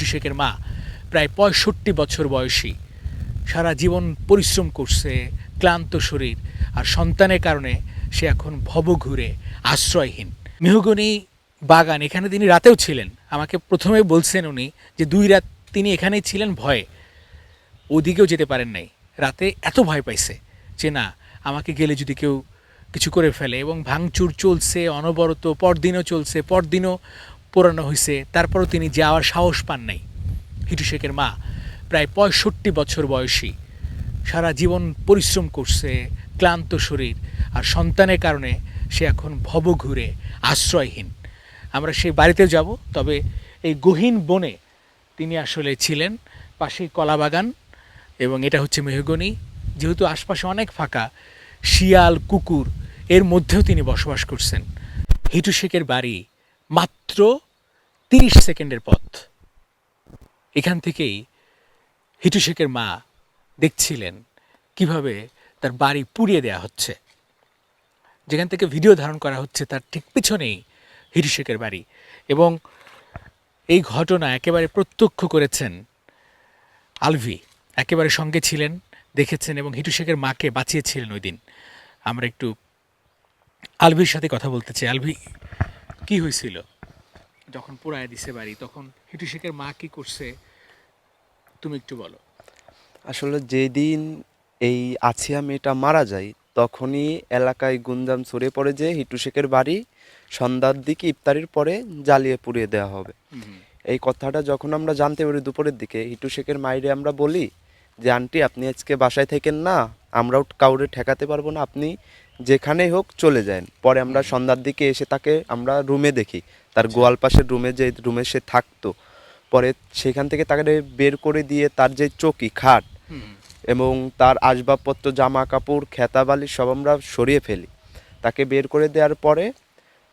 হিটু শেখের মা, প্রায় পঁয়ষট্টি বছর বয়সী। সারা জীবন পরিশ্রম করছে, ক্লান্ত শরীর আর সন্তানের কারণে সে এখন ভব ঘুরে আশ্রয়হীন। মেহগনি বাগান এখানে তিনি রাতেও ছিলেন। আমাকে প্রথমে বলছেন উনি যে দুই রাত তিনি এখানেই ছিলেন, ভয়ে। ওদিকেও যেতে পারেন নাই। রাতে এত ভয় পাইছে যে না, আমাকে গেলে যদি কেউ কিছু করে ফেলে এবং ভাঙচুর চলছে, অনবরত, পরদিনও চলছে, পরদিনও পোড়ানো হয়েছে তারপরও তিনি যাওয়ার সাহস পান নাই। হিটু শেখের মা, প্রায় পঁয়ষট্টি বছর বয়সী। সারা জীবন পরিশ্রম করছে, ক্লান্ত শরীর আর সন্তানের কারণে সে এখন ভব ঘুরে আশ্রয়হীন। আমরা সেই বাড়িতেও যাব, তবে এই গহীন বনে তিনি আসলে ছিলেন, পাশেই কলাবাগান এবং এটা হচ্ছে মেহগনি। যেহেতু আশপাশে অনেক ফাঁকা, শিয়াল, কুকুর, এর মধ্যেও তিনি বসবাস করছেন। হিটু শেখের বাড়ি মাত্র তিরিশ সেকেন্ডের পথ। এখান থেকেই হিটু শেখের মা দেখছিলেন কীভাবে তার বাড়ি পুড়িয়ে দেওয়া হচ্ছে। যেখান থেকে ভিডিও ধারণ করা হচ্ছে তার ঠিক পিছনেই হিটু শেখের বাড়ি এবং এই ঘটনা একেবারে প্রত্যক্ষ করেছেন আলভি। একেবারে সঙ্গে ছিলেন, দেখেছেন এবং হিটু শেখের মাকে বাঁচিয়েছিলেন ওই দিন। আমরা একটু আলভির সাথে কথা বলতে চাই। আলভি কি হয়েছিল? যখন পোড়ায় দিছে বাড়ি তখন হিটু শেখের মা কি করছে? তুমি একটু বলো। আসলে যেদিন এই আছিয়া মেয়েটা মারা যায় তখনই এলাকায় গুঞ্জাম ছড়িয়ে পড়ে যে হিটু শেখের বাড়ি সন্ধ্যার দিকে ইফতারির পরে জ্বালিয়ে পুড়িয়ে দেওয়া হবে। এই কথাটা যখন আমরা জানতে পারি দুপুরের দিকে হিটু শেখের মাইরে আমরা বলি যে আন্টি আপনি আজকে বাসায় থাকেন না? আমরাও কাউরে ঠেকাতে পারব না আপনি যেখানেই হোক চলে যান। পরে আমরা সন্ধ্যার দিকে এসে তাকে আমরা রুমে দেখি। তার গোয়াল পাশের রুমে যে রুমে সে থাকতো। পরে সেখান থেকে তাকে বের করে দিয়ে তার যে চকি খাট এবং তার আসবাবপত্র জামা কাপড় খেতাবালি সব আমরা সরিয়ে ফেলি। তাকে বের করে দেওয়ার পরে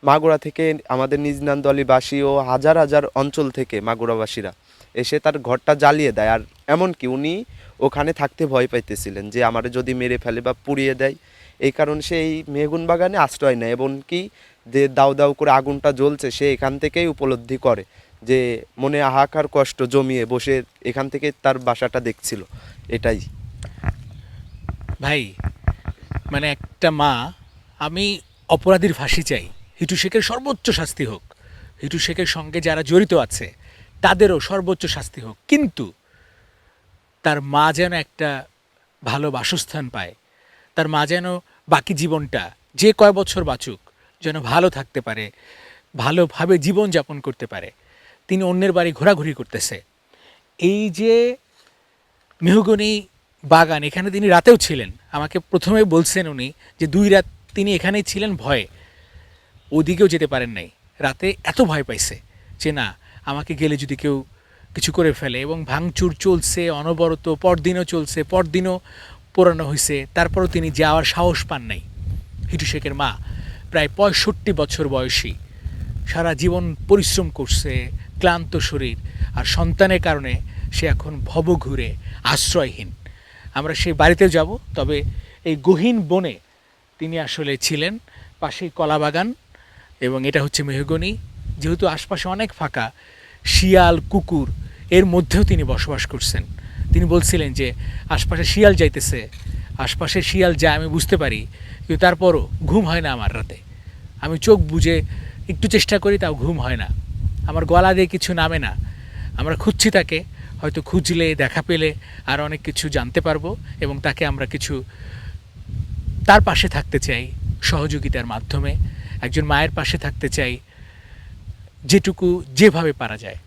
মাগুরা থেকে আমাদের নিজ নান্দোয়ালিবাসী ও হাজার হাজার অঞ্চল থেকে মাগুরাবাসীরা এসে তার ঘরটা জ্বালিয়ে দেয়। আর এমনকি উনি ওখানে থাকতে ভয় পাইতেছিলেন যে আমার যদি মেরে ফেলে বা পুড়িয়ে দেয়। এই কারণে সে এই মেগুন বাগানে আশ্রয় নেয় এবং কি যে দাউ দাউ করে আগুনটা জ্বলছে, সে এখান থেকেই উপলব্ধি করে যে মনে হাহাকার কষ্ট জমিয়ে বসে এখান থেকে তার বাসাটা দেখছিল। এটাই। ভাই মানে একটা মা, আমি অপরাধীর ফাঁসি চাই। হিটু শেখের সর্বোচ্চ শাস্তি হোক। হিটু শেখের সঙ্গে যারা জড়িত আছে তাদেরও সর্বোচ্চ শাস্তি হোক। কিন্তু তার মা যেন একটা ভালো বাসস্থান পায়, তার মা যেন বাকি জীবনটা যে কয় বছর বাঁচুক, যেন ভালো থাকতে পারে, ভালোভাবে জীবন যাপন করতে পারে, তিনি অন্যের বাড়ি ঘোরাঘুরি করতেছে। এই যে মেহগনি বাগান, এখানে তিনি রাতেও ছিলেন। আমাকে প্রথমে বলছেন উনি যে দুই রাত তিনি এখানেই ছিলেন, ভয়ে। ওদিকেও যেতে পারেন নাই। রাতে এত ভয় পাইছে যে না আমাকে গেলে যদি কেউ কিছু করে ফেলে এবং ভাঙচুর চলছে, অনবরত, পরদিনও চলছে, পরদিনও পোড়ানো হয়েছে তারপরও তিনি যাওয়ার সাহস পান নাই। হিটু শেখের মা প্রায় পঁয়ষট্টি বছর বয়সী। সারা জীবন পরিশ্রম করছে, ক্লান্ত শরীর আর সন্তানের কারণে সে এখন ভব ঘুরে আশ্রয়হীন। আমরা সেই বাড়িতেও যাব, তবে এই গহীন বনে তিনি আসলে ছিলেন পাশেই কলাবাগান এবং এটা হচ্ছে মেহগনি। যেহেতু আশপাশে অনেক ফাঁকা, শিয়াল, কুকুর, এর মধ্যেও তিনি বসবাস করছেন। তিনি বলছিলেন যে, আশপাশে শিয়াল যাইতেছে, আশপাশে শিয়াল যায় আমি বুঝতে পারি, কিন্তু তারপরও ঘুম হয় না আমার রাতে। আমি চোখ বুজে একটু চেষ্টা করি, তাও ঘুম হয় না। আমার গলা দিয়ে কিছু নামে না। আমরা খুঁজছি তাকে, হয়তো খুঁজলে, দেখা পেলে আর অনেক কিছু জানতে পারব এবং তাকে আমরা কিছু তার পাশে থাকতে চাই সহযোগিতার মাধ্যমে। একজন মায়ের পাশে থাকতে চাই যেটুকু যেভাবে পারা যায়।